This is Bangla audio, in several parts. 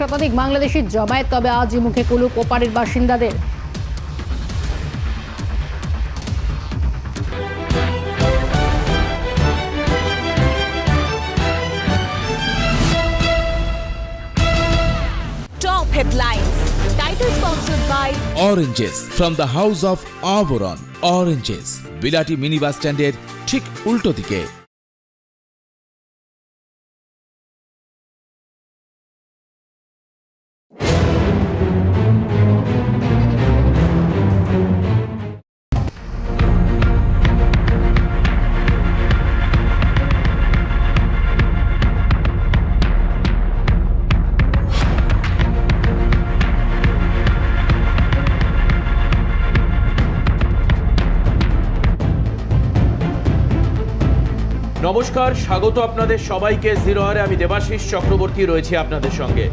শতাধিক বাংলাদেশির জমায়েত তবে আজই মুখে কুলুপ ওপারের বাসিন্দাদের Top headlines. Title sponsored by Oranges from the House of Auberon. Oranges. বিলাটি মিনি বাস স্ট্যান্ডের ঠিক উল্টো দিকে নমস্কার স্বাগত আপনাদের সবাইকে জিরো আরে আমি দেবাশিস চক্রবর্তী রয়েছি আপনাদের সঙ্গে।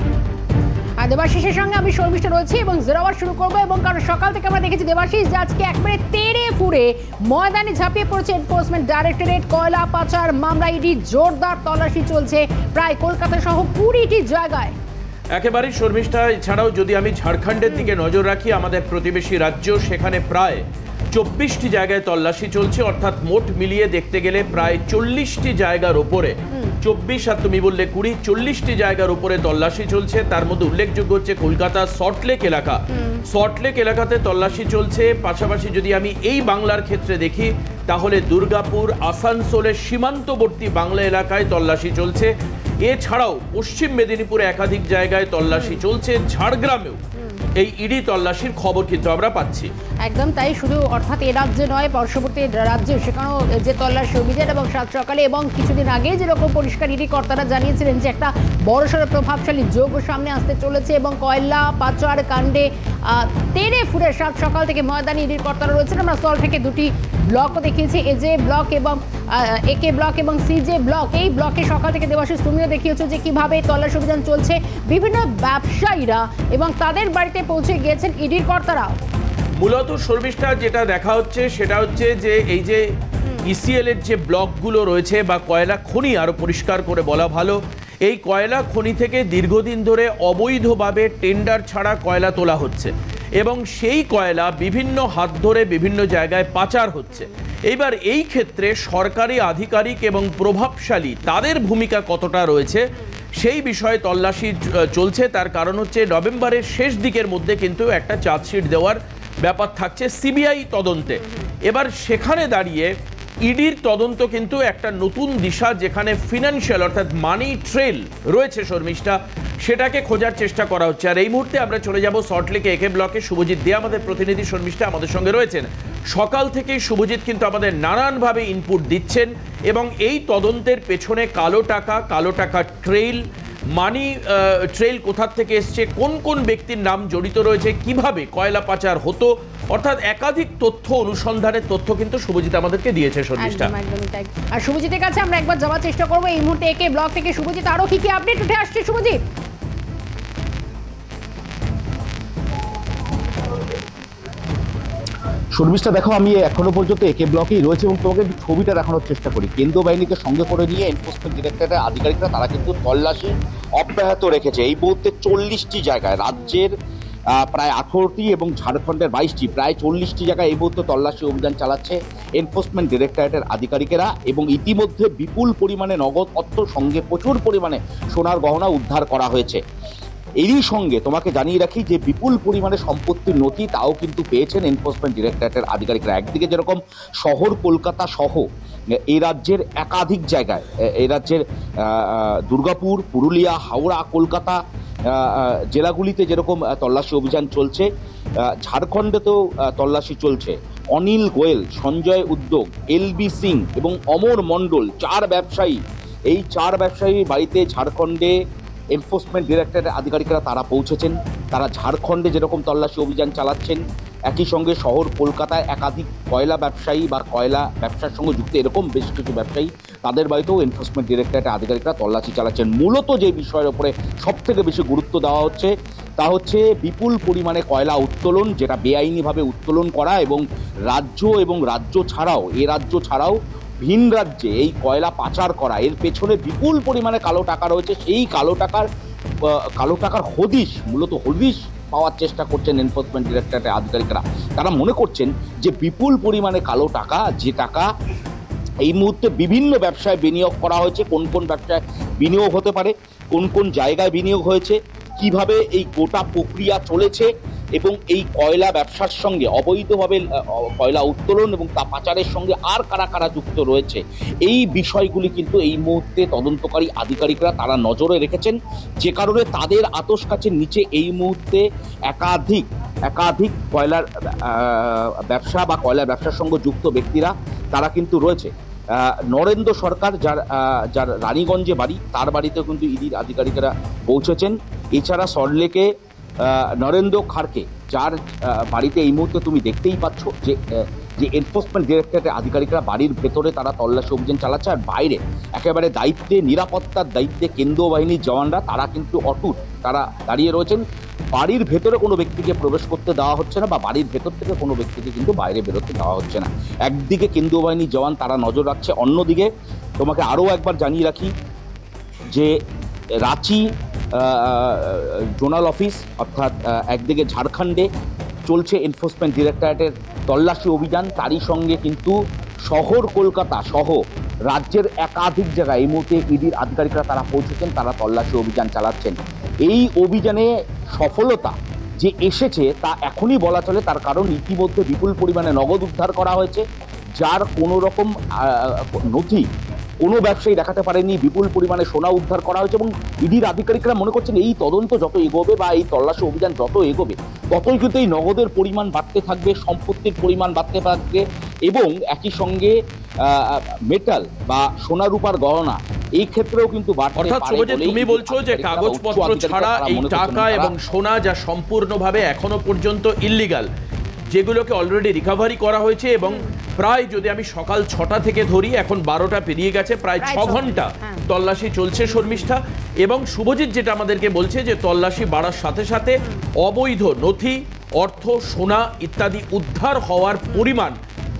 আর দেবাশিসের সঙ্গে আমি শর্মিষ্ঠা রয়েছি এবং জেরাবার শুরু করব এবং কারণ সকাল থেকে আমরা দেখেছি দেবাশিস যে আজকে একবারে তেড়ে ফুড়ে ময়দানে ঝাঁপিয়ে পড়েছে এনফোর্সমেন্ট ডাইরেক্টরেট কয়লা পাচার মামলা ইডি জোরদার তল্লাশি চলছে প্রায় কলকাতা সহ কুড়িটি জায়গায়। একেবারেই শর্মিষ্ঠা এছাড়াও যদি আমি ঝাড়খণ্ডের দিকে নজর রাখি আমাদের প্রতিবেশী রাজ্য সেখানে প্রায় চব্বিশটি জায়গায় তল্লাশি চলছে, অর্থাৎ মোট মিলিয়ে দেখতে গেলে প্রায় চল্লিশটি জায়গার ওপরে, চব্বিশ আর তুমি বললে কুড়ি, চল্লিশটি জায়গার উপরে তল্লাশি চলছে। তার মধ্যে উল্লেখযোগ্য হচ্ছে কলকাতা সল্টলেক এলাকা। সল্টলেক এলাকাতে তল্লাশি চলছে। পাশাপাশি যদি আমি এই বাংলার ক্ষেত্রে দেখি, তাহলে দুর্গাপুর, আসানসোলের সীমান্তবর্তী বাংলা এলাকায় তল্লাশি চলছে। এছাড়াও পশ্চিম মেদিনীপুরে একাধিক জায়গায় তল্লাশি চলছে, ঝাড়গ্রামেও। এই ইডি তল্লাশির খবর কিন্তু আমরা পাচ্ছি। একদম তাই শুধু অর্থাৎ এ রাজ্যে নয়, পার্শ্ববর্তী রাজ্যে, সেখানেও যে তল্লাশি অভিযান এবং সাত সকালে এবং কিছুদিন আগে যেরকম পরিষ্কার ইডি কর্তারা জানিয়েছিলেন যে একটা বড়সড় প্রভাবশালী যোগ সামনে আসতে চলেছে এবং কয়লা, পাচার কাণ্ডে তেড়ে ফুড়ে সাত সকাল থেকে ময়দানি ইডির কর্তারা রয়েছেন। আমরা সল থেকে দুটি ব্লকও দেখিয়েছি এজে ব্লক এবং একে ব্লক এবং সি সিজে ব্লক, এই ব্লকে সকাল থেকে দেবাশিস, তুমিও দেখিয়েছো যে কীভাবে তল্লাশি অভিযান চলছে। বিভিন্ন ব্যবসায়ীরা এবং তাদের বাড়িতে পৌঁছে গিয়েছেন ইডির কর্তারা মূলত শর্মিষ্ঠা যেটা দেখা হচ্ছে, সেটা হচ্ছে যে এই যে ইসিএল এর যে ব্লকগুলো রয়েছে বা কয়লা খনি আরও পরিষ্কার করে বলা ভালো, এই কয়লা খনি থেকে দীর্ঘদিন ধরে অবৈধভাবে টেন্ডার ছাড়া কয়লা তোলা হচ্ছে। এবং সেই কয়লা বিভিন্ন হাত ধরে বিভিন্ন জায়গায় পাচার হচ্ছে। এইবার এই ক্ষেত্রে সরকারি আধিকারিক এবং প্রভাবশালী তাদের ভূমিকা কতটা রয়েছে, সেই বিষয়ে তল্লাশি চলছে। তার কারণ হচ্ছে নভেম্বরের শেষ দিকের মধ্যে কিন্তু একটা চার্জশিট দেওয়ার ব্যাপার থাকছে সিবিআই তদন্তে। এবার সেখানে দাঁড়িয়ে ইডির তদন্ত কিন্তু একটা নতুন দিশা যেখানে ফিনান্সিয়াল অর্থাৎ মানি ট্রেল রয়েছে শর্মিষ্ঠা। সেটাকে খোঁজার চেষ্টা করা হচ্ছে। আর এই মুহূর্তে আমরা চলে যাব সল্টলেকে একে ব্লকে শুভজিৎ দে আমাদের প্রতিনিধি শর্মিষ্ঠা আমাদের সঙ্গে রয়েছেন। সকাল থেকেই শুভজিৎ কিন্তু আমাদের নানানভাবে ইনপুট দিচ্ছেন এবং এই তদন্তের পেছনে কালো টাকা কালো টাকা ট্রেল মানি ট্রেল কোথার থেকে এসছে কোন কোন ব্যক্তির নাম জড়িত রয়েছে কীভাবে কয়লা পাচার হতো অর্থাৎ একাধিক তথ্য অনুসন্ধানের তথ্য কিন্তু শুভজিৎ আমাদেরকে দিয়েছে তাই আর শুভজিতের কাছে আমরা একবার যাওয়ার চেষ্টা করব এই মুহূর্তে একে ব্লক থেকে শুভজিৎ আরও কি কি আপডেট উঠে আসছে শুভজিৎ? শর্মিষ্ঠা দেখো, আমি এখনও পর্যন্ত একে ব্লকেই রয়েছে এবং তোমাকে ছবিটা দেখানোর চেষ্টা করি। কেন্দ্র বাহিনীকে সঙ্গে করে নিয়ে এনফোর্সমেন্ট ডিরেক্টরেটের আধিকারিকরা, তারা কিন্তু তল্লাশি অব্যাহত রেখেছে। এই মুহূর্তে চল্লিশটি জায়গায়, রাজ্যের প্রায় আঠেরোটি এবং ঝাড়খণ্ডের বাইশটি, প্রায় চল্লিশটি জায়গায় এই মুহূর্তে তল্লাশি অভিযান চালাচ্ছে এনফোর্সমেন্ট ডিরেক্টরেটের আধিকারিকেরা এবং ইতিমধ্যে বিপুল পরিমাণে নগদ অর্থ, সঙ্গে প্রচুর পরিমাণে সোনার গহনা উদ্ধার করা হয়েছে। এরই সঙ্গে তোমাকে জানিয়ে রাখি যে বিপুল পরিমাণে সম্পত্তির নথি তাও কিন্তু পেয়েছেন এনফোর্সমেন্ট ডিরেক্টরেটের আধিকারিকরা। একদিকে যেরকম শহর কলকাতা সহ এই রাজ্যের একাধিক জায়গায় এই রাজ্যের দুর্গাপুর, পুরুলিয়া, হাওড়া, কলকাতা জেলাগুলিতে যেরকম তল্লাশি অভিযান চলছে ঝাড়খণ্ডেতেও তল্লাশি চলছে। অনিল গোয়েল, সঞ্জয় উদ্যোগ এলবি সিং এবং অমর মণ্ডল, চার ব্যবসায়ী। এই চার ব্যবসায়ীর বাড়িতে ঝাড়খণ্ডে এনফোর্সমেন্ট ডিরেক্টরের আধিকারিকরা তারা পৌঁছেছেন। তারা ঝাড়খণ্ডে যেরকম তল্লাশি অভিযান চালাচ্ছেন, একই সঙ্গে শহর কলকাতায় একাধিক কয়লা ব্যবসায়ী বা কয়লা ব্যবসার সঙ্গে যুক্ত, এরকম বেশ কিছু ব্যবসায়ী তাদের বাড়িতেও এনফোর্সমেন্ট ডিরেক্টরেটের আধিকারিকরা তল্লাশি চালাচ্ছেন। মূলত যে বিষয়ের উপরে সব থেকে বেশি গুরুত্ব দেওয়া হচ্ছে, তা হচ্ছে বিপুল পরিমাণে কয়লা উত্তোলন, যেটা বেআইনিভাবে উত্তোলন করা এবং রাজ্য এবং রাজ্য ছাড়াও, এ রাজ্য ছাড়াও ভিন রাজ্যে এই কয়লা পাচার করা, এর পেছনে বিপুল পরিমাণে কালো টাকা রয়েছে। সেই কালো টাকার কালো টাকার হদিশ, মূলত হদিশ পাওয়ার চেষ্টা করছেন এনফোর্সমেন্ট ডিরেক্টরেটের আধিকারিকরা। তারা মনে করছেন যে বিপুল পরিমাণে কালো টাকা, যে টাকা এই মুহূর্তে বিভিন্ন ব্যবসায় বিনিয়োগ করা হয়েছে, কোন কোন ব্যবসায় বিনিয়োগ হতে পারে, কোন কোন জায়গায় বিনিয়োগ হয়েছে, কীভাবে এই গোটা প্রক্রিয়া চলেছে এবং এই কয়লা ব্যবসার সঙ্গে অবৈধভাবে কয়লা উত্তোলন এবং তা পাচারের সঙ্গে আর কারা কারা যুক্ত রয়েছে, এই বিষয়গুলি কিন্তু এই মুহূর্তে তদন্তকারী আধিকারিকরা তারা নজরে রেখেছেন। যে কারণে তাদের আতস কাছের নিচে এই মুহূর্তে একাধিক একাধিক কয়লার ব্যবসা বা কয়লার ব্যবসার সঙ্গে যুক্ত ব্যক্তিরা তারা কিন্তু রয়েছে। নরেন্দ্র সরকার যার যার রানীগঞ্জে বাড়ি, তার বাড়িতেও কিন্তু ইডির আধিকারিকেরা পৌঁছেছেন। এছাড়া সল্টলেকে নরেন্দ্র খাড়কে, যার বাড়িতে এই মুহূর্তে তুমি দেখতেই পাচ্ছ যে যে এনফোর্সমেন্ট ডিরেক্টরেটের আধিকারিকরা বাড়ির ভেতরে তারা তল্লাশি অভিযান চালাচ্ছে আর বাইরে একেবারে দায়িত্বে, নিরাপত্তার দায়িত্বে কেন্দ্রীয় বাহিনীর জওয়ানরা, তারা কিন্তু অটুট, তারা দাঁড়িয়ে রয়েছেন। বাড়ির ভেতরে কোনো ব্যক্তিকে প্রবেশ করতে দেওয়া হচ্ছে না বা বাড়ির ভেতর থেকে কোনো ব্যক্তিকে কিন্তু বাইরে বেরোতে দেওয়া হচ্ছে না। একদিকে কেন্দ্রীয় বাহিনীর জওয়ান তারা নজর রাখছে, অন্যদিকে তোমাকে আরও একবার জানিয়ে রাখি যে রাঁচি জোনাল অফিস, অর্থাৎ একদিকে ঝাড়খণ্ডে চলছে এনফোর্সমেন্ট ডিরেক্টরেটের তল্লাশি অভিযান। তারই সঙ্গে কিন্তু শহর কলকাতা সহ রাজ্যের একাধিক জায়গায় এই মুহূর্তে ইডির আধিকারিকরা তারা পৌঁছেছেন, তারা তল্লাশি অভিযান চালাচ্ছেন। এই অভিযানে সফলতা যে এসেছে তা এখনই বলা চলে, তার কারণ ইতিমধ্যে বিপুল পরিমাণে নগদ উদ্ধার করা হয়েছে, যার কোনো রকম নথি কোনো ব্যবসায়ী দেখাতে পারেনি। বিপুল পরিমাণে সোনা উদ্ধার করা হয়েছে এবং ইডির আধিকারিকরা মনে করছেন এই তদন্ত যত এগোবে বা এই তল্লাশি অভিযান যত এগোবে ততই কিন্তু এই নগদের পরিমাণ বাড়তে থাকবে সম্পত্তির পরিমাণ বাড়তে থাকবে এবং একই সঙ্গে মেটাল বা সোনা রূপার গহনা এই ক্ষেত্রেও কিন্তু অর্থাৎ তুমি বলছো যে কাগজপত্র ছাড়া এই টাকা এবং সোনা যা সম্পূর্ণভাবে এখনও পর্যন্ত ইল্লিগাল যেগুলোকে অলরেডি রিকভারি করা হয়েছে এবং প্রায় যদি আমি সকাল ছটা থেকে ধরি এখন বারোটা পেরিয়ে গেছে প্রায় ছ ঘণ্টা হ্যাঁ। তল্লাশি চলছে শর্মিষ্ঠা। এবং শুভজিৎ যেটা আমাদেরকে বলছে যে তল্লাশি বাড়ার সাথে সাথে অবৈধ নথি অর্থ সোনা ইত্যাদি উদ্ধার হওয়ার পরিমাণ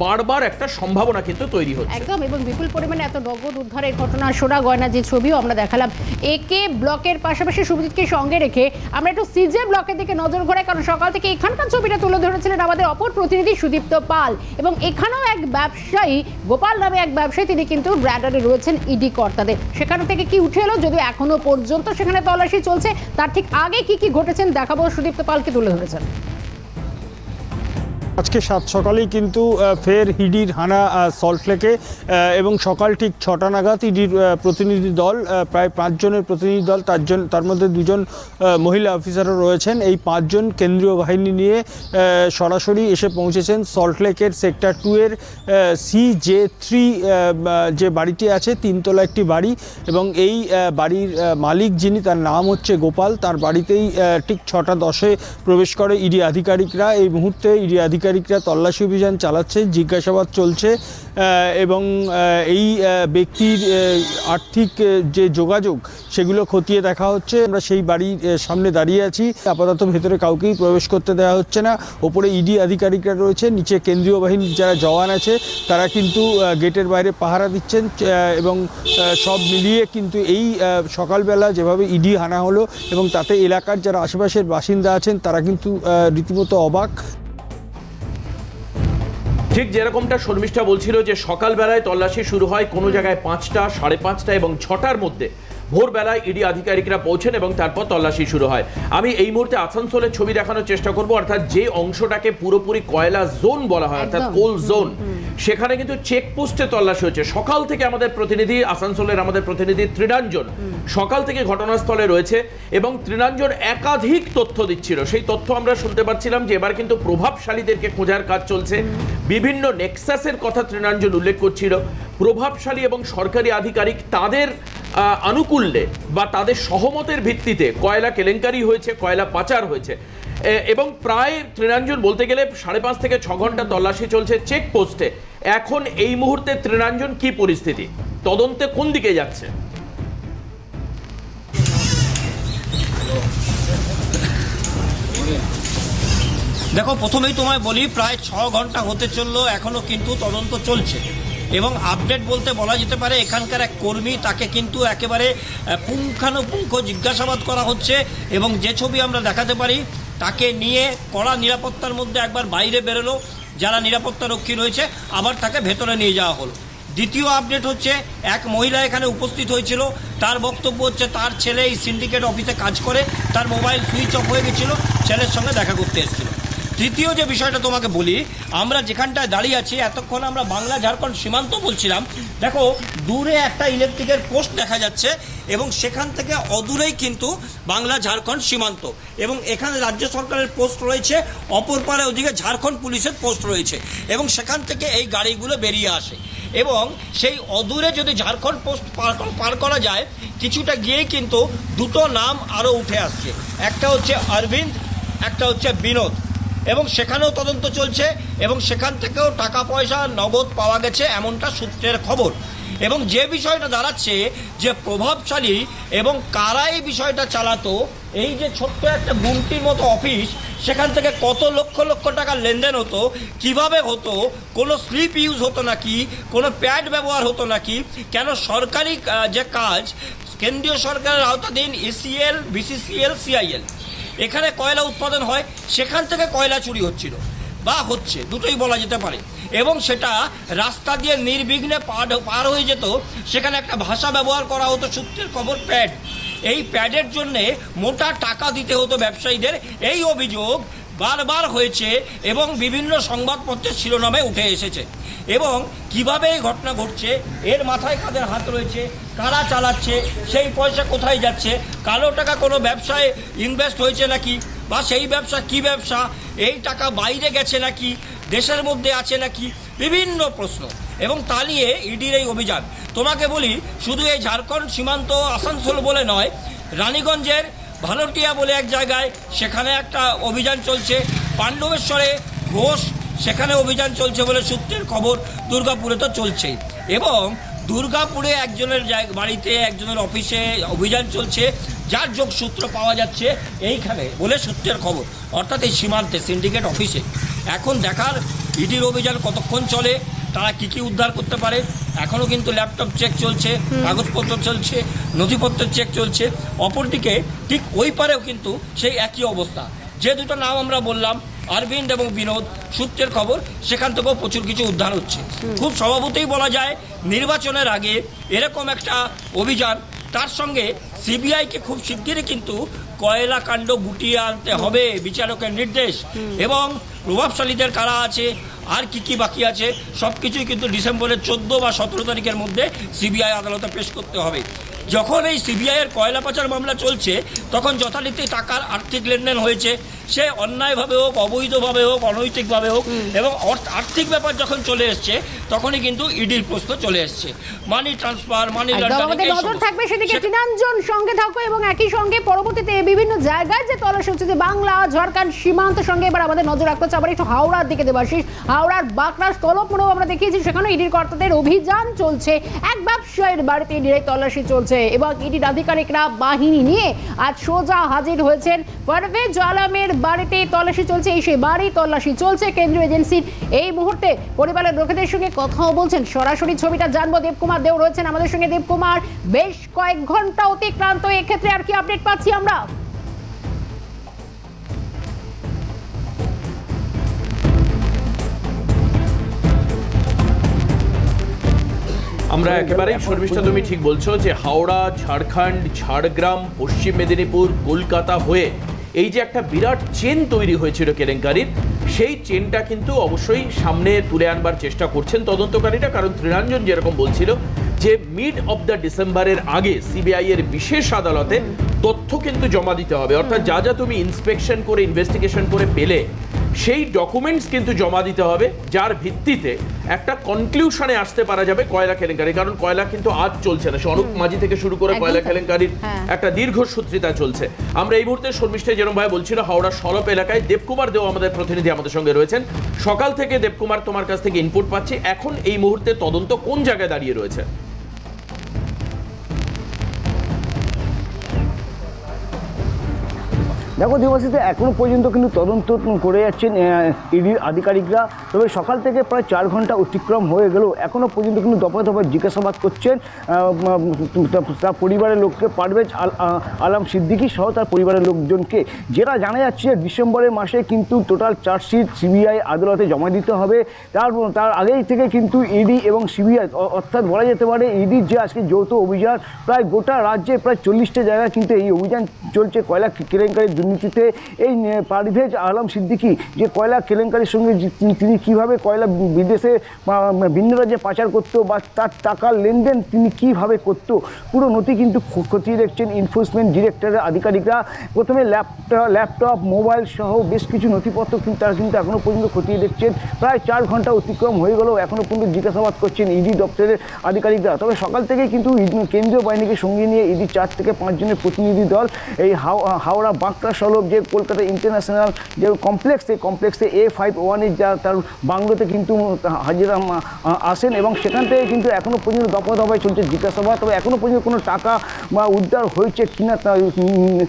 বারবার একটা সম্ভাবনা কিন্তু তৈরি হচ্ছে। একদম, এবং বিপুল পরিমাণে এত নগদ উদ্ধারের ঘটনা, সোনা গয়না যে ছবিও আমরা দেখালাম, একে ব্লকের পাশাপাশি সুবিদিতকে সঙ্গে রেখে আমরা একটু সিজে ব্লকের দিকে নজর ঘোরাই, কারণ সকাল থেকে এখানকার ছবিটা তুলে ধরেছিলেন আমাদের অপর প্রতিনিধি সুদীপ্ত পাল, এবং এখানেও এক ব্যবসায়ী, গোপাল নামে এক ব্যবসায়ী, তিনি কিন্তু ব্র্যাডারে রয়েছেন ইডি কর্তাদের। সেখান থেকে কি উঠে এলো, যদিও এখনও পর্যন্ত সেখানে তল্লাশি চলছে, তার ঠিক আগে কি কি ঘটেছেন দেখাবো, সুদীপ্ত পালকে তুলে ধরেছেন। আজকে সাত সকালেই কিন্তু ফের হিডির হানা সল্টলেকে এবং সকাল ঠিক ছটা নাগাদ ইডির প্রতিনিধি দল প্রায় পাঁচজনের প্রতিনিধি দল, তার জন, তার মধ্যে দুজন মহিলা অফিসারও রয়েছেন। এই পাঁচজন কেন্দ্রীয় বাহিনী নিয়ে সরাসরি এসে পৌঁছেছেন সল্টলেকের সেক্টর টু এর সি জে থ্রি যে বাড়িটি আছে, তিনতলা একটি বাড়ি, এবং এই বাড়ির মালিক যিনি, তার নাম হচ্ছে গোপাল। তার বাড়িতেই ঠিক ছটা দশে প্রবেশ করে ইডি আধিকারিকরা। এই মুহূর্তে ইডি আধিকারিকরা তল্লাশি অভিযান চালাচ্ছে, জিজ্ঞাসাবাদ চলছে এবং এই ব্যক্তির আর্থিক যে যোগাযোগ, সেগুলো খতিয়ে দেখা হচ্ছে। আমরা সেই বাড়ির সামনে দাঁড়িয়ে আছি। আপাতত ভেতরে কাউকেই প্রবেশ করতে দেওয়া হচ্ছে না। ওপরে ইডি আধিকারিকরা রয়েছে নিচে কেন্দ্রীয় বাহিনীর যারা জওয়ান আছে, তারা কিন্তু গেটের বাইরে পাহারা দিচ্ছেন এবং সব মিলিয়ে কিন্তু এই সকালবেলা যেভাবে ইডি হানা হলো, এবং তাতে এলাকার যারা আশেপাশের বাসিন্দা আছেন, তারা কিন্তু রীতিমতো অবাক। ঠিক যেরকমটা শর্মিষ্ঠা বলছিল যে সকালবেলায় তল্লাশি শুরু হয় কোনো জায়গায় পাঁচটা সাড়ে পাঁচটা এবং ছটার মধ্যে। ভোরবেলায় ইডি আধিকারিকরা পৌঁছেন এবং তারপর তল্লাশি শুরু হয়। আমি এই মুহূর্তে আসানসোলের ছবি দেখানোর চেষ্টা করব অর্থাৎ যে অংশটাকে পুরোপুরি কয়লা জোন বলা হয় অর্থাৎ। কোল জোন সেখানে কিন্তু চেকপোস্টে তল্লাশি হচ্ছে। সকাল থেকে আমাদের প্রতিনিধি আসানসোলের আমাদের প্রতিনিধি তৃণাঞ্জন সকাল থেকে ঘটনাস্থলে রয়েছে এবং তৃণাঞ্জন একাধিক তথ্য দিচ্ছিল। সেই তথ্য আমরা শুনতে পাচ্ছিলাম যে এবার কিন্তু প্রভাবশালীদেরকে খোঁজার কাজ চলছে। বিভিন্ন নেক্সাসের কথা তৃণাঞ্জন উল্লেখ করছিল। প্রভাবশালী এবং সরকারি আধিকারিক তাদের আনুকূল্যে বা তাদের সহমতের ভিত্তিতে কয়লা কেলেঙ্কারি হয়েছে কয়লা পাচার হয়েছে। এবং প্রায় তৃণাঞ্জন বলতে গেলে সাড়ে পাঁচ থেকে ছ ঘণ্টা তল্লাশি চলছে চেক পোস্টে এখন এই মুহূর্তে তৃণাঞ্জন কি পরিস্থিতি? তদন্তে কোন দিকে যাচ্ছে? দেখো, প্রথমেই তোমায় বলি, প্রায় ছ ঘণ্টা হতে চলল, এখনও কিন্তু তদন্ত চলছে। এবং আপডেট বলতে বলা যেতে পারে, এখানকার এক কর্মী তাকে কিন্তু একেবারে পুঙ্খানুপুঙ্খ জিজ্ঞাসাবাদ করা হচ্ছে। এবং যে ছবি আমরা দেখাতে পারি তাকে নিয়ে কড়া নিরাপত্তার মধ্যে একবার বাইরে বেরোলো, যারা নিরাপত্তা রক্ষী রয়েছে, আবার তাকে ভেতরে নিয়ে যাওয়া হলো। দ্বিতীয় আপডেট হচ্ছে, এক মহিলা এখানে উপস্থিত হয়েছিল, তার বক্তব্য হচ্ছে, তার ছেলে এই সিন্ডিকেট অফিসে কাজ করে, তার মোবাইল সুইচ অফ হয়ে গেছিল, ছেলের সঙ্গে দেখা করতে এসেছিল। তৃতীয় যে বিষয়টা তোমাকে বলি, আমরা যেখানটায় দাঁড়িয়ে আছি, এতক্ষণ আমরা বাংলা ঝাড়খণ্ড সীমান্ত বলছিলাম। দেখো, দূরে একটা ইলেকট্রিকের পোস্ট দেখা যাচ্ছে এবং সেখান থেকে অদূরেই কিন্তু বাংলা ঝাড়খণ্ড সীমান্ত এবং এখানে রাজ্য সরকারের পোস্ট রয়েছে, অপর পারে ওদিকে ঝাড়খণ্ড পুলিশের পোস্ট রয়েছে এবং সেখান থেকে এই গাড়িগুলো বেরিয়ে আসে এবং সেই অদূরে যদি ঝাড়খণ্ড পোস্ট পার করা যায়, কিছুটা গিয়েই কিন্তু দুটো নাম আরও উঠে আসছে। একটা হচ্ছে অরবিন্দ, একটা হচ্ছে বিনোদ। এবং সেখানেও তদন্ত চলছে এবং সেখান থেকেও টাকা পয়সা নগদ পাওয়া গেছে এমনটা সূত্রের খবর। এবং যে বিষয়টা দাঁড়াচ্ছে যে প্রভাবশালী এবং কারা এই বিষয়টা চালাতো, এই যে ছোট্ট একটা গুমটির মতো অফিস, সেখান থেকে কত লক্ষ লক্ষ টাকা লেনদেন হতো, কীভাবে হতো, কোনো স্লিপ ইউজ হতো নাকি, কোনো প্যাড ব্যবহার হতো নাকি, কেন সরকারি যে কাজ, কেন্দ্রীয় সরকারের আওতাধীন এসিএল, বিসিসিএল, সিআইএল। এখানে কয়লা উৎপাদন হয়, সেখান থেকে কয়লা চুরি হচ্ছিল। বা হচ্ছে, দুটোই বলা যেতে পারে। এবং সেটা রাস্তা দিয়ে নির্বিঘ্নে পার হয়ে যেত, সেখানে একটা ভাষা ব্যবহার করা হতো, সূত্রের খবর প্যাড। এই প্যাডের জন্যে মোটা টাকা দিতে হতো ব্যবসায়ীদের। এই অভিযোগ বারবার হয়েছে এবং বিভিন্ন সংবাদপত্রের শিরোনামে উঠে এসেছে। এবং কীভাবে এই ঘটনা ঘটছে, এর মাথায় কাদের হাত রয়েছে কারা চালাচ্ছে, সেই পয়সা কোথায় যাচ্ছে, কালো টাকা কোনো ব্যবসায় ইনভেস্ট হয়েছে নাকি, বা সেই ব্যবসা কি ব্যবসা, এই টাকা বাইরে গেছে নাকি, দেশের মধ্যে আছে নাকি, বিভিন্ন প্রশ্ন। এবং তা নিয়ে ইডির এই অভিযান। তোমাকে বলি, শুধু এই ঝাড়খণ্ড সীমান্ত আসানসোল বলে নয়, রানীগঞ্জের ভালোটিয়া বলে এক জায়গায় সেখানে একটা অভিযান চলছে। পাণ্ডবেশ্বরে ঘোষ সেখানে অভিযান চলছে বলে সূত্রের খবর দুর্গাপুরে তো চলছেই। এবং দুর্গাপুরে একজনের জায়গা বাড়িতে একজনের অফিসে অভিযান চলছে যার যোগসূত্র পাওয়া যাচ্ছে এইখানে বলে সূত্রের খবর। অর্থাৎ এই সীমান্তে সিন্ডিকেট অফিসে। এখন দেখার ইডির অভিযান কতক্ষণ চলে তারা কি কি উদ্ধার করতে পারে এখনও কিন্তু ল্যাপটপ চেক চলছে কাগজপত্র চলছে নথিপত্রের চেক চলছে। অপরদিকে ঠিক ওই পারেও কিন্তু সেই একই অবস্থা। যে দুটো নাম আমরা বললাম অরবিন্দ এবং বিনোদ সূত্রের খবর সেখান থেকেও প্রচুর কিছু উদ্ধার হচ্ছে। খুব স্বভাবতই বলা যায় নির্বাচনের আগে এরকম একটা অভিযান তার সঙ্গে সিবিআইকে খুব শিগগিরই কিন্তু কয়লা কাণ্ড গুটিয়ে আনতে হবে বিচারকের নির্দেশ। এবং প্রভাবশালীদের কারা আছে আর কি কি বাকি আছে সব কিছুই কিন্তু ডিসেম্বরের চোদ্দ বা সতেরো তারিখের মধ্যে সিবিআই আদালতে পেশ করতে হবে। যখন এই সিবিআইয়ের কয়লা পাচার মামলা চলছে তখন যথারীতি টাকার আর্থিক লেনদেন হয়েছে। সে অন্যায়ভাবে হোক অবৈধভাবে হোক অনৈতিকভাবে হোক এবং অর্থ- আর্থিক ব্যাপার যখন চলে এসছে তখনই কিন্তু ইডির প্রশ্ন চলে এসছে। মানি ট্রান্সফার মানি আমাদের নজর থাকবে সেদিকে সঙ্গে থাকো এবং একই সঙ্গে পরবর্তীতে বিভিন্ন জায়গায় যে তল্লাশি হচ্ছে যে বাংলা ঝাড়খণ্ড সীমান্ত সঙ্গে এবার আমাদের নজর রাখতে হচ্ছে। আবার একটু হাওড়ার দিকে দেবাশিস হাওড়ার বাঁকড়ার স্থলপুরেও আমরা দেখিয়েছি সেখানে ইডির কর্তাদের অভিযান চলছে। এক ব্যবসায়ীর বাড়িতে ইডির তল্লাশি চলছে। এবং ইডির আধিকারিকরা বাহিনী নিয়ে আজ সোজা হাজির হয়েছেন। পারভেজ আলমের বাড়িতে তল্লাশি চলছে। এই সেই বাড়ি তল্লাশি চলছে কেন্দ্রীয় এজেন্সির। এই মুহূর্তে পরিবারের লোকেদের সঙ্গে কথাও বলছেন। সরাসরি ছবিটা জানব। দেবকুমার দেও রয়েছেন আমাদের সঙ্গে। দেবকুমার বেশ কয়েক ঘণ্টা অতিক্রান্ত। এক্ষেত্রে আর কি আপডেট পাচ্ছি আমরা? আমরা একেবারেই শর্মিষ্ঠা তুমি ঠিক বলছো যে হাওড়া, ঝাড়খণ্ড, ঝাড়গ্রাম, পশ্চিম মেদিনীপুর, কলকাতা হয়ে এই যে একটা বিরাট চেন তৈরি হয়েছিল কেলেঙ্কারির, সেই চেনটা কিন্তু অবশ্যই সামনে তুলে আনবার চেষ্টা করছেন তদন্তকারীরা, কারণ তৃণাঞ্জন যেরকম বলছিল যে মিড অফ দ্য ডিসেম্বরের আগে সিবিআই এর বিশেষ আদালতে তথ্য কিন্তু জমা দিতে হবে। অর্থাৎ যা যা তুমি ইন্সপেকশন করে, ইনভেস্টিগেশন করে পেলে সেই ডকুমেন্টস কিন্তু জমা দিতে হবে যার ভিত্তিতে একটা কনক্লুশনে আসতে পারা যাবে কয়লা কেলেঙ্কারি। কারণ কয়লা কিন্তু আজ চলছে না। সে অনুপ মাঝি থেকে শুরু করে কয়লা কেলেঙ্কারির হ্যাঁ। একটা দীর্ঘসূত্রিতা চলছে। আমরা এই মুহূর্তে শর্মিষ্ঠা যেরম ভাই বলছিল হাওড়া সলপ এলাকায় দেবকুমার দেও আমাদের প্রতিনিধি আমাদের সঙ্গে রয়েছেন। সকাল থেকে দেবকুমার তোমার কাছ থেকে ইনপুট পাচ্ছি। এখন এই মুহূর্তে তদন্ত কোন জায়গায় দাঁড়িয়ে রয়েছে? দেখো দেবাশিতে এখনও পর্যন্ত কিন্তু তদন্ত করে যাচ্ছেন ইডির আধিকারিকরা। তবে সকাল থেকে প্রায় চার ঘণ্টা অতিক্রম হয়ে গেলেও এখনও পর্যন্ত কিন্তু দফায় দফায় জিজ্ঞাসাবাদ করছেন তার পরিবারের লোককে, পারভেজ আলম সিদ্দিকী সহ তার পরিবারের লোকজনকে। যেটা জানা যাচ্ছে ডিসেম্বরের মাসে কিন্তু টোটাল চার্জশিট সিবিআই আদালতে জমা দিতে হবে। তার তার আগেই থেকে কিন্তু ইডি এবং সিবিআই অর্থাৎ বলা যেতে পারে ইডির যে আজকে যৌথ অভিযান, প্রায় গোটা রাজ্যে প্রায় চল্লিশটা জায়গায় কিন্তু এই অভিযান চলছে। কয়লা কেলেঙ্কারির দুর্নীতিতে। এই পারভেজ আলম সিদ্দিকি, যে কয়লা কেলেঙ্কারির সঙ্গে তিনি- কীভাবে কয়লা বিদেশে ভিন্ন রাজ্যে পাচার করতো বা তার টাকার লেনদেন তিনি কীভাবে করতো, পুরো নথি কিন্তু খতিয়ে দেখছেন এনফোর্সমেন্ট ডিরেক্টরের আধিকারিকরা। প্রথমে ল্যাপটপ ল্যাপটপ, মোবাইল সহ বেশ কিছু নথিপত্র কিন্তু তারা কিন্তু এখনও পর্যন্ত খতিয়ে দেখছেন। প্রায় চার ঘণ্টা অতিক্রম হয়ে গেলেও এখনও পর্যন্ত জিজ্ঞাসাবাদ করছেন ইডি দপ্তরের আধিকারিকরা। তবে সকাল থেকে কিন্তু কেন্দ্রীয় বাহিনীকে সঙ্গে নিয়ে ইডি চার থেকে পাঁচজনের প্রতিনিধি দল, এই হাও- হাওড়া বাঁকড়া সলভ যে কলকাতা ইন্টারন্যাশনাল যে কমপ্লেক্স এই কমপ্লেক্সে এ ফাইভ ওয়ানের যা তার বাংলোতে কিন্তু হাজিরা আসেন এবং সেখান থেকে কিন্তু এখনও পর্যন্ত দফা দফায় চলছে জিজ্ঞাসাবাদ। তবে এখনও পর্যন্ত কোনো টাকা বা উদ্ধার হয়েছে কিনা তা উম,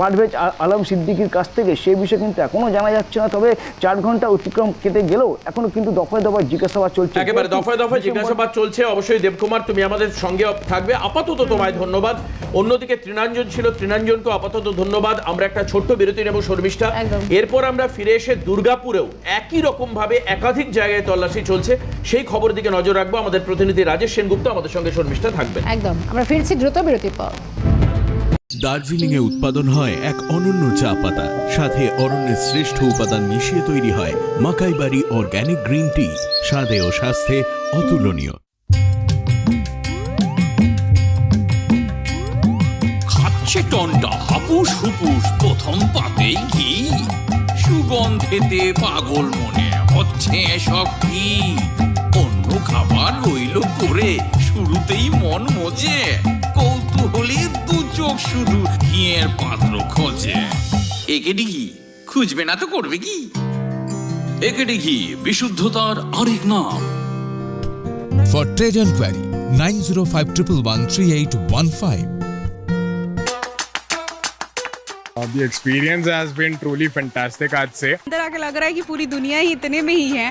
পারভেজ আলম সিদ্দিকির কাছ থেকে সেই বিষয়ে কিন্তু এখনও জানা যাচ্ছে না। তবে চার ঘণ্টা অতিক্রম কেটে গেলেও এখনও কিন্তু দফায় দফায় জিজ্ঞাসাবাদ চলছে। একেবারে দফায় দফায় জিজ্ঞাসাবাদ চলছে। অবশ্যই দেবকুমার তুমি আমাদের সঙ্গে থাকবে। আপাতত তোমায় ধন্যবাদ। অন্যদিকে তৃণাঞ্জন ছিল। তৃণাঞ্জনকে আপাতত ধন্যবাদ। আমরা একটা ছোট্ট বিরতি নেব শর্মিষ্ঠা। একদম। এরপর আমরা ফিরে এসে দুর্গাপুরেও একই রকম ভাবে একাধিক জায়গায় তল্লাশি চলছে। সেই খবর দিকে নজর রাখব আমাদের প্রতিনিধি রাজেশ সেনগুপ্ত আমাদের সঙ্গে শর্মিষ্ঠা থাকবেন। একদম। আমরা ফিরছি দ্রুত বিরতির পর। দার্জিলিং এ উৎপাদন হয় এক অনন্য চা পাতা। সাথে অরণ্যের শ্রেষ্ঠ উপাদান মিশিয়ে তৈরি হয় মাকাইবাড়ি অর্গ্যানিক গ্রিন টি। স্বাদে ও স্বাস্থ্যে অতুলনীয়। খাচ্ছে টনটা হাপুস হুপুস প্রথম পাতেই ঘি। সুগন্ধেতে পাগল মনে হচ্ছে সব কি অন্য খাবার রইল করে শুরুতেই মন মজে। কৌতূহলী দু চোখ শুধু ঘিয়ের পাত্র খোঁজে। একেডি ঘি খুঁজবে না তো করবে কি? একেডি ঘি বিশুদ্ধতার আরেক নাম। For trade enquiry, 905 3815. The experience has been truly fantastic आज से अंदर आके लग रहा है कि पूरी दुनिया ही इतने में ही है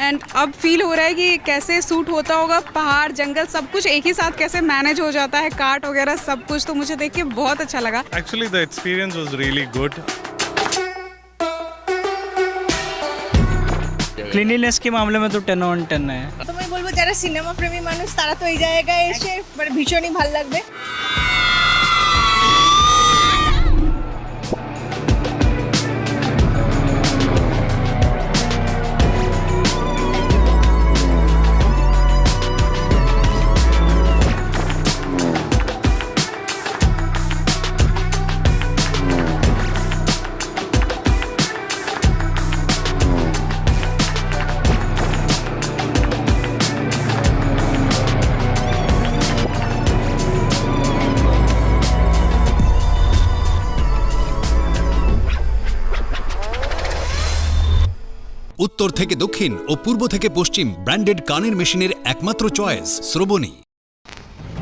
एंड अब फील हो रहा है कि कैसे सूट होता होगा पहाड़ जंगल सब कुछ एक ही साथ कैसे मैनेज हो जाता है काट वगैरह सब कुछ तो मुझे देख के बहुत अच्छा लगा actually the experience was really good cleanliness के मामले में तो टेन ऑन टेन है তো আমি বলবো যারা সিনেমা প্রেমী মানুষ তারা তো এই জায়গায় এসে মানে ভীষণই ভালো লাগবে উত্তর থেকে দক্ষিণ ও পূর্ব থেকে পশ্চিম ব্র্যান্ডেড কানের মেশিনের একমাত্র চয়েস, শ্রবণী।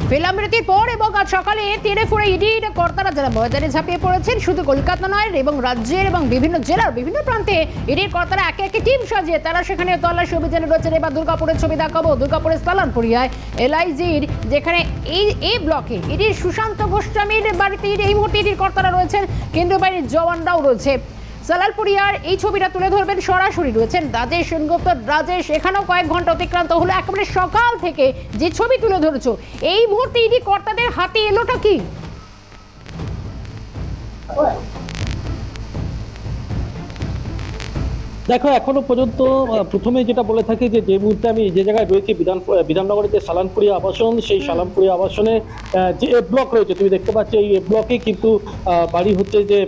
ফিল্ম বিরতির পর এবং আজ সকালে তেরে ফুড়ে ইডির কর্তারা যারা ময়দানে ঝাঁপিয়ে পড়েছেন, শুধু কলকাতা নয় এবং রাজ্যের এবং বিভিন্ন জেলার বিভিন্ন প্রান্তে ইডির কর্তারা একে একে টিম সাজিয়ে তারা সেখানে তল্লাশি অভিযানে রয়েছেন। এবার দুর্গাপুরের ছবি দেখাবো। দুর্গাপুরের স্থালানপুরিয়ায় এলআইজির যেখানে এই এই ব্লকে ইডির সুশান্ত গোস্বামীর বাড়িতে এই মুহূর্তে ইডির কর্তারা রয়েছেন। কেন্দ্রীয় বাহিনীর জওয়ানরাও রয়েছে। সালালপুরিয়ার এই ছবিটা তুলে ধরবেন সরাসরি রয়েছেন রাজেশ সেনগুপ্ত। রাজেশ, এখানেও কয়েক ঘণ্টা অতিক্রান্ত হলো। একেবারে সকাল থেকে যে ছবি তুলে ধরেছ, এই মুহূর্তে ইডি কর্তাদের হাতে এলোটা কি? দেখো এখনও পর্যন্ত প্রথমে যেটা বলে থাকি যে যে মুহূর্তে আমি যে জায়গায় রয়েছি বিধান বিধাননগরের যে সালানপুরি আবাসন সেই সালানপুরি আবাসনে যে এ ব্লক রয়েছে তুমি দেখতে পাচ্ছ এই এ ব্লকে কিন্তু বাড়ি হচ্ছে যে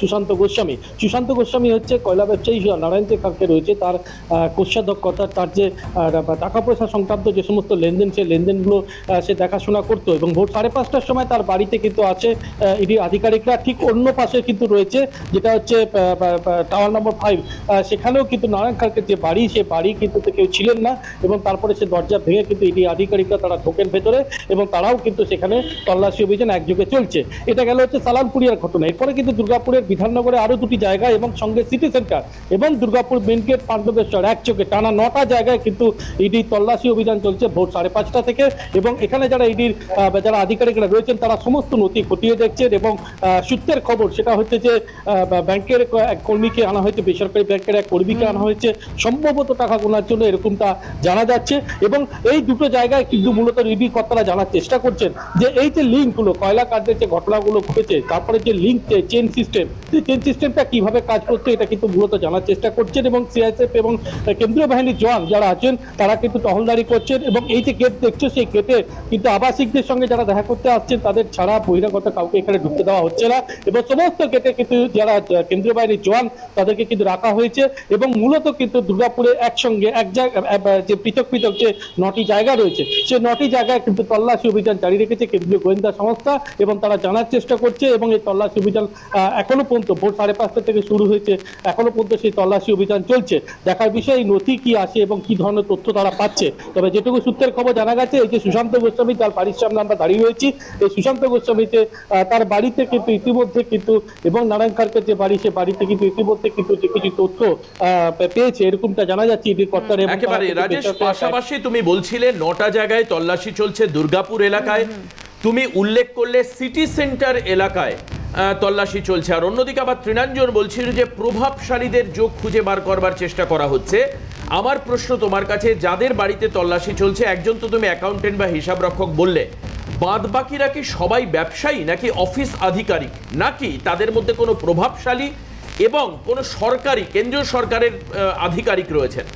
সুশান্ত গোস্বামী। সুশান্ত গোস্বামী হচ্ছে কয়লা ব্যবসায়ী নারায়ণ যে কাকে রয়েছে তার কোষাধ্যক্ষতা তার যে টাকা পয়সা সংক্রান্ত যে সমস্ত লেনদেন সেই লেনদেনগুলো সে দেখাশোনা করতো এবং ভোর সাড়ে পাঁচটার সময় তার বাড়িতে কিন্তু আছে ইডি আধিকারিকরা ঠিক অন্য পাশে কিন্তু রয়েছে যেটা হচ্ছে টাওয়ার নম্বর ফাইভ সেখানেও কিন্তু নারায়ণ খাড়কের যে বাড়ি, সে বাড়ি কিন্তু কেউ ছিলেন না এবং তারপরে সে দরজা ভেঙে কিন্তু ইডি আধিকারিকরা তারা ঢোকেন ভেতরে এবং তারাও কিন্তু সেখানে তল্লাশি অভিযান একযোগে চলছে। এটা গেল হচ্ছে সালানপুরিয়ার ঘটনা। এরপরে কিন্তু দুর্গাপুরের বিধাননগরে আরও দুটি জায়গা এবং সঙ্গে সিটি সেন্টার এবং দুর্গাপুর মেন গেট পাণ্ডবেশ্বর একযোগে টানা নটা জায়গায় কিন্তু ইডি তল্লাশি অভিযান চলছে ভোর সাড়ে পাঁচটা থেকে এবং এখানে যারা ইডির যারা আধিকারিকরা রয়েছেন তারা সমস্ত নথি খতিয়ে দেখছেন এবং সূত্রের খবর সেটা হচ্ছে যে ব্যাংকের এক কর্মীকে আনা হয়েছে বেসরকারি ব্যাংকের এক কর্মীকে আনা হয়েছে। সম্ভবত টাকা গোনার জন্য এরকমটা জানা যাচ্ছে এবং এই দুটো জায়গায় কিন্তু মূলত ইডি কর্তারা জানার চেষ্টা করছেন যে এই যে লিঙ্কগুলো কয়লা কাণ্ডের যে ঘটনাগুলো ঘটেছে, তারপরে যে লিঙ্ক চেন সিস্টেম সেই চেন সিস্টেমটা কীভাবে কাজ করছে এটা কিন্তু মূলত জানার চেষ্টা করছেন এবং সিআইএসএফ এবং কেন্দ্রীয় বাহিনীর জওয়ান যারা আছেন, তারা কিন্তু টহলদারি করছেন এবং এই যে গেট দেখছ, সেই গেটে কিন্তু আবাসিকদের সঙ্গে যারা দেখা করতে আসছেন, তাদের ছাড়া বহিরাগত কাউকে এখানে ঢুকতে দেওয়া হচ্ছে না এবং সমস্ত গেটে কিন্তু যারা কেন্দ্রীয় বাহিনীর জওয়ান, তাদেরকে কিন্তু রাখা হয়েছে এবং মূলত কিন্তু দুর্গাপুরে একসঙ্গে এক জায়গা যে পৃথক পৃথক যে নটি জায়গা রয়েছে, সে নটি জায়গায় কিন্তু তল্লাশি অভিযান জারি রেখেছে কেন্দ্রীয় গোয়েন্দা সংস্থা এবং তারা জানার চেষ্টা করছে এবং এই তল্লাশি অভিযান এখনও পর্যন্ত ভোর সাড়ে পাঁচটা থেকে শুরু হয়েছে, এখনও পর্যন্ত সেই তল্লাশি অভিযান চলছে। দেখার বিষয়, নথি কি আসে এবং কি ধরনের তথ্য তারা পাচ্ছে? তবে যেটুকু সূত্রের খবর জানা গেছে, এই যে সুশান্ত গোস্বামী, তার বাড়ির সামনে আমরা দাঁড়িয়ে রয়েছি। এই সুশান্ত গোস্বামীতে তার বাড়িতে কিন্তু ইতিমধ্যে কিন্তু, এবং নারায়ণ খাড়কের যে বাড়ি, সে বাড়িতে কিন্তু ইতিমধ্যে কিন্তু যে কিছু তথ্য পেয়েছে এরকমটা জানা যাচ্ছে ইডির কর্তারা একেবারে রাজেশ পাশাপাশি তুমি বলছিলে নটা জায়গায় তল্লাশি চলছে দুর্গাপুর এলাকায়। তুমি উল্লেখ করলে সিটি সেন্টার এলাকায় তল্লাশি চলছে। আর অন্যদিকে আবার তৃণাঞ্জন বলছিল যে প্রভাবশালীদের যোগ খুঁজে বার করবার চেষ্টা করা হচ্ছে। আমার প্রশ্ন তোমার কাছে যাদের বাড়িতে তল্লাশি চলছে একজন তো তুমি অ্যাকাউন্টেন্ট বা হিসাব রক্ষক বললে বাদ বাকিরা কি সবাই ব্যবসায়ী নাকি অফিস আধিকারিক? নাকি তাদের মধ্যে কোনো প্রভাবশালী এবং কোনো সরকারি কেন্দ্রীয় সরকারের আধিকারিক রয়েছেন।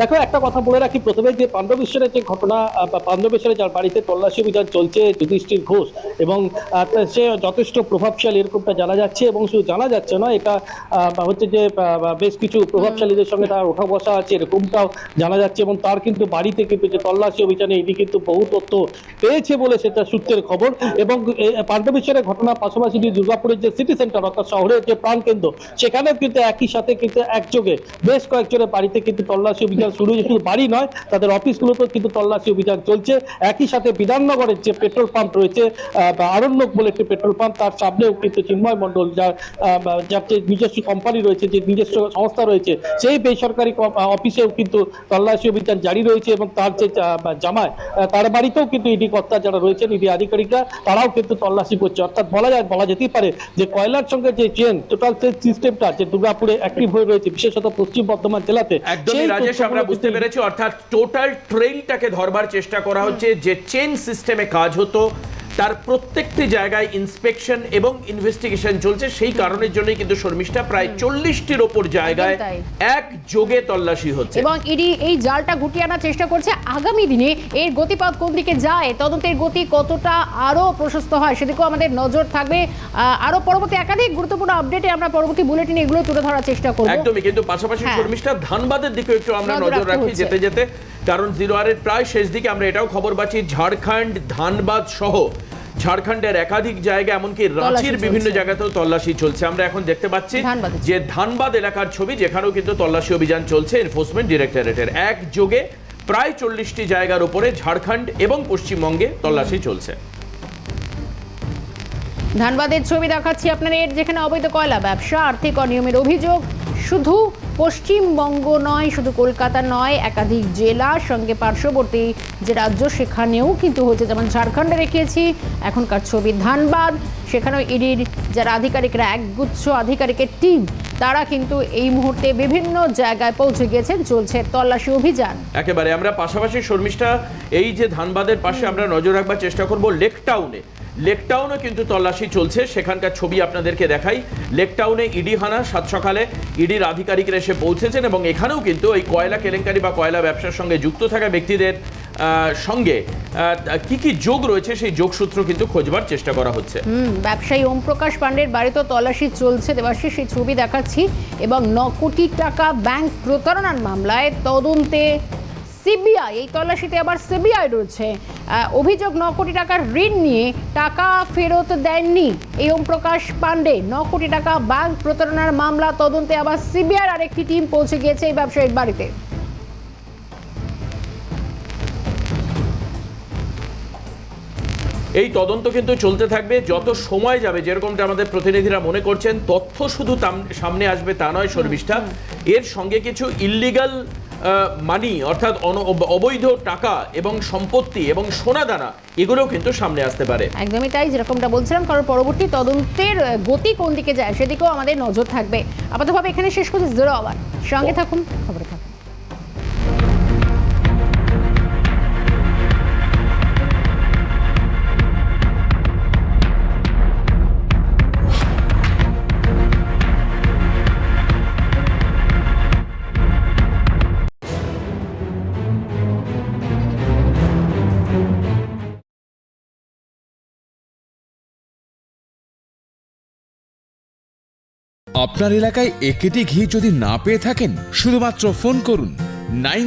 দেখো একটা কথা বলে রাখি। প্রথমে যে পাণ্ডবেশ্বরের যে ঘটনা পাণ্ডবেশ্বরে যার বাড়িতে তল্লাশি অভিযান চলছে যুধিষ্ঠির ঘোষ এবং সে যথেষ্ট প্রভাবশালী এরকমটা জানা যাচ্ছে এবং শুধু জানা যাচ্ছে না এটা হচ্ছে যে বেশ কিছু প্রভাবশালীদের সঙ্গে তার ওঠা বসা আছে এরকমটাও জানা যাচ্ছে এবং তার কিন্তু বাড়িতে কিন্তু যে তল্লাশি অভিযানে এটি কিন্তু বহু তথ্য পেয়েছে বলে সেটা সূত্রের খবর এবং পাণ্ডবেশ্বরের ঘটনার পাশাপাশি যে দুর্গাপুরের যে সিটি সেন্টার অর্থাৎ শহরের যে প্রাণকেন্দ্র সেখানেও কিন্তু একই সাথে কিন্তু একযোগে বেশ কয়েকজনের বাড়িতে কিন্তু তল্লাশি অভিযান শুরু হয়েছে শুধু বাড়ি নয় তাদের অফিসগুলোতেও কিন্তু তল্লাশি অভিযান চলছে। একই সাথে বিধাননগরের যে পেট্রোল পাম্প রয়েছে আরণ্যক বলে একটি পেট্রোল পাম্প তার সামনেও কিন্তু চিন্ময় মণ্ডল যার যার যে নিজস্ব কোম্পানি রয়েছে যে নিজস্ব সংস্থা রয়েছে সেই বেসরকারি অফিসেও কিন্তু তল্লাশি অভিযান জারি রয়েছে এবং তার যে জামায় তার বাড়িতেও কিন্তু ইডি কর্তা যারা রয়েছেন ইডি আধিকারিকরা তারাও কিন্তু তল্লাশি করছে। অর্থাৎ বলা যায় বলা যেতেই পারে যে কয়লার সঙ্গে যে চেন টোটাল সিস্টেমটা যে দুর্গাপুরে অ্যাক্টিভ হয়ে রয়েছে বিশেষত পশ্চিম বর্ধমান জেলাতে একদমই রাজেশ আমরা বুঝতে পেরেছি অর্থাৎ টোটাল ট্রেনটাকে ধরবার চেষ্টা করা হচ্ছে যে চেন সিস্টেমে কাজ হতো তার প্রত্যেকটি জায়গায় ইন্সপেকশন এবং ইনভেস্টিগেশন চলছে। সেই কারণের জন্যই কিন্তু শর্মিষ্ঠা প্রায় চল্লিশটির ওপর জায়গায় এক যোগে তল্লাশি হচ্ছে। এবং ইডি এই জালটা গুটিয়ে আনার চেষ্টা করছে। আগামী দিনে এর গতিপথ কোন দিকে যায়। তদন্তের গতি কতটা আরও প্রশস্ত হয় সেদিকেও আমাদের নজর থাকবে। আহ, আরও পরবর্তী একাধিক গুরুত্বপূর্ণ আপডেটে আমরা পরবর্তী বুলেটিনে এগুলো তুলে ধরার চেষ্টা করব। একদমই কিন্তু পাশাপাশি হ্যাঁ। শর্মিষ্ঠা ধানবাদের দিকে একটু আমরা নজর নজর রাখি যেতে যেতে। কারণ জিরো আরের প্রায় শেষ দিকে আমরা এটাও খবর পাচ্ছি। ঝাড়খণ্ড ধানবাদ সহ ঝাড়খণ্ডের একাধিক জায়গা এমনকি রাঁচির বিভিন্ন জায়গাতেও তল্লাশি চলছে। আমরা এখন দেখতে পাচ্ছি যে ধানবাদ এলাকার ছবি যেখানেও কিন্তু তল্লাশি অভিযান চলছে এনফোর্সমেন্ট ডিরেক্টরেটের এক যোগে প্রায় চল্লিশটি জায়গার উপরে ঝাড়খণ্ড এবং পশ্চিমবঙ্গে তল্লাশি চলছে। ধানবাদের ছবি দেখাচ্ছি আপনার আপনাদের যেখানে অবৈধ কয়লা ব্যবসা আর্থিক অনিয়মের অভিযোগ শুধু পশ্চিমবঙ্গ নয়, শুধু কলকাতা নয়, একাধিক জেলা সঙ্গে পার্শ্ববর্তী যে রাজ্য, সেখানেও কিন্তু হচ্ছে যেমন ঝাড়খণ্ডে রেখেছি এখনকার ছবি ধানবাদ, সেখানেও ইডির যারা আধিকারিকরা, একগুচ্ছ আধিকারিকের টিম তারা কিন্তু এই মুহূর্তে বিভিন্ন জায়গায় পৌঁছে গিয়েছেন, চলছে তল্লাশি অভিযান। একেবারে আমরা পাশাপাশি শর্মিষ্ঠা, এই যে ধানবাদের পাশে আমরা নজর রাখবার চেষ্টা করব লেক টাউনে। লেক টাউনে কিন্তু তল্লাশি চলছে। সেখানকার ছবি আপনাদেরকে দেখাই। লেকটাউনে ইডি হানা, সাত সকালে ইডির আধিকারিকরা এসে পৌঁছেছেন এবং এখানেও কিন্তু এই কয়লা কেলেঙ্কারি বা কয়লা ব্যবসার সঙ্গে যুক্ত থাকা ব্যক্তিদের সঙ্গে কি কি যোগ রয়েছে সেই যোগসূত্র কিন্তু খোঁজবার চেষ্টা করা হচ্ছে। ব্যবসায়ী ওম প্রকাশ পাণ্ডের বাড়িতে তল্লাশি চলছে। দেবাশিস সেই ছবি দেখাচ্ছি এবং ন কোটি টাকা ব্যাংক প্রতারণার মামলায় তদন্তে সিবিআই এই তল্লাশিতে আবার সিবিআই রয়েছে। অভিযোগ ন কোটি টাকার ঋণ নিয়ে টাকা ফেরত দেননি এই ওম প্রকাশ পান্ডে ন কোটি টাকা ব্যাংক প্রতারণার মামলা তদন্তে আবার সিবিআইয়ের আরেকটি টিম পৌঁছে গিয়েছে এই ব্যবসায়ীর বাড়িতে। এই তদন্ত কিন্তু চলতে থাকবে যত সময় যাবে যেরকমটা আমাদের প্রতিনিধিরা মনে করছেন তথ্য শুধু সামনে আসবে তা নয় শর্মিষ্ঠা। এর সঙ্গে কিছু ইল্লিগাল মানি অর্থাৎ অবৈধ টাকা এবং সম্পত্তি এবং সোনাদানা এগুলোও কিন্তু সামনে আসতে পারে। একদমই তাই যেরকমটা বলছিলাম কারণ পরবর্তী তদন্তের গতি কোন দিকে যায় সেদিকেও আমাদের নজর থাকবে। আপাতভাবে এখানে শেষ করছি জিরো আবার সঙ্গে থাকুন খবর থাকুন। আপনার এলাকায় একেটি ঘি যদি না পেয়ে থাকেন শুধুমাত্র ফোন করুন নাইন